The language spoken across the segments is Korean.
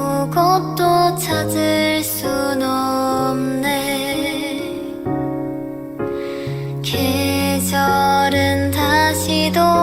아무것도 찾을 순 없네. 계절은 다시 돌아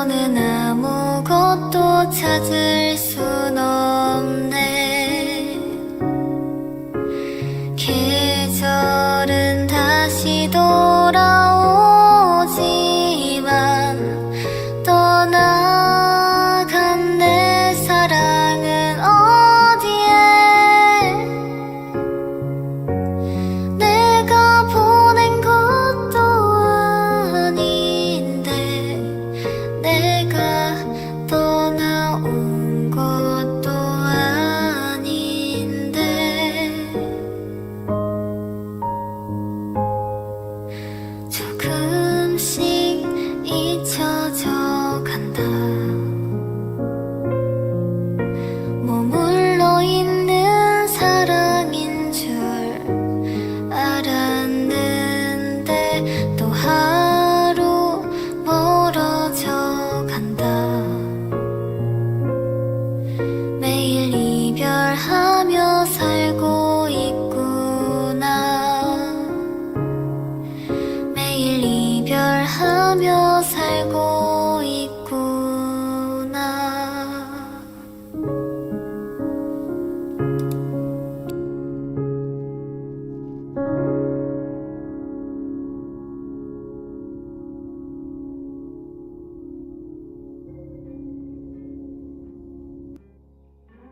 너는 아무것도 찾을 순 없네. 웃으며 살고